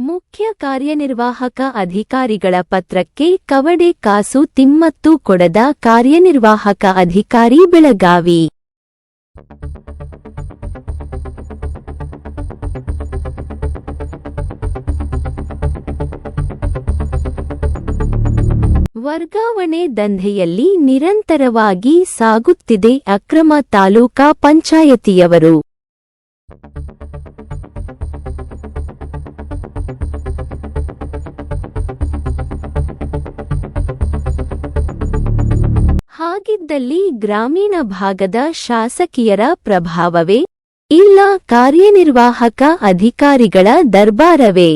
ಮುಖ್ಯ ಕಾರ್ಯನಿರ್ವಾಹಕ ಅಧಿಕಾರಿಗಳ ಪತ್ರಕ್ಕೆ ಕವಡೆ ಕಾಸು ತಿಮ್ಮತ್ತು ಕೊಡದ ಕಾರ್ಯನಿರ್ವಾಹಕ ಅಧಿಕಾರಿ ಬೆಳಗಾವಿ. ವರ್ಗಾವಣೆ ದಂಧೆಯಲ್ಲಿ ನಿರಂತರವಾಗಿ ಸಾಗುತ್ತಿದೆ ಅಕ್ರಮ ತಾಲೂಕಾ ಪಂಚಾಯತಿಯವರು. ಹಾಗಿದ್ದಲ್ಲಿ ಗ್ರಾಮೀಣ ಭಾಗದ ಶಾಸಕಿಯರ ಪ್ರಭಾವವೇ? ಇಲ್ಲ ಕಾರ್ಯನಿರ್ವಾಹಕ ಅಧಿಕಾರಿಗಳ ದರ್ಬಾರವೇ?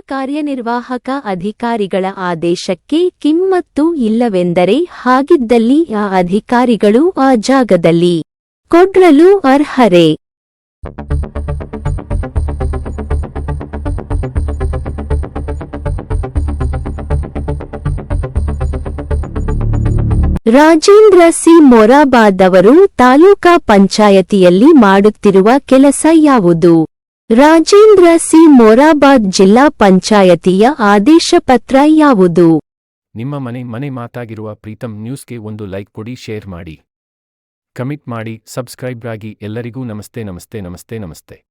ಕಾರ್ಯನಿರ್ವಾಹಕ ಅಧಿಕಾರಿಗಳ ಆದೇಶಕ್ಕೆ ಕಿಮ್ಮತ್ತು ಇಲ್ಲವೆಂದರೆ ಹಾಗಿದ್ದಲ್ಲಿ ಆ ಅಧಿಕಾರಿಗಳು ಆ ಜಾಗದಲ್ಲಿ ಕೊಡ್ರಲು ಅರ್ಹರೇ? ರಾಜೇಂದ್ರ ಸಿ ಮೊರಾಬಾದ್ ಅವರು ತಾಲೂಕಾ ಪಂಚಾಯತಿಯಲ್ಲಿ ಮಾಡುತ್ತಿರುವ ಕೆಲಸ ಯಾವುದು? ರಾಜೇಂದ್ರ ಸಿ ಮೊರಾಬಾದ್ ಜಿಲ್ಲಾ ಪಂಚಾಯತಿಯ ಆದೇಶ ಪತ್ರ ಯಾವುದು? ನಿಮ್ಮ ಮನೆ ಮನೆ ಮಾತಾಗಿರುವ ಪ್ರೀತಂ ನ್ಯೂಸ್ಗೆ ಒಂದು ಲೈಕ್ ಕೊಡಿ, ಶೇರ್ ಮಾಡಿ. ಕಮಿಟ್ ಮಾಡಿ, ಸಬ್ಸ್ಕ್ರೈಬ್ ಆಗಿ ಎಲ್ಲರಿಗೂ ನಮಸ್ತೆ ನಮಸ್ತೆ ನಮಸ್ತೆ ನಮಸ್ತೆ.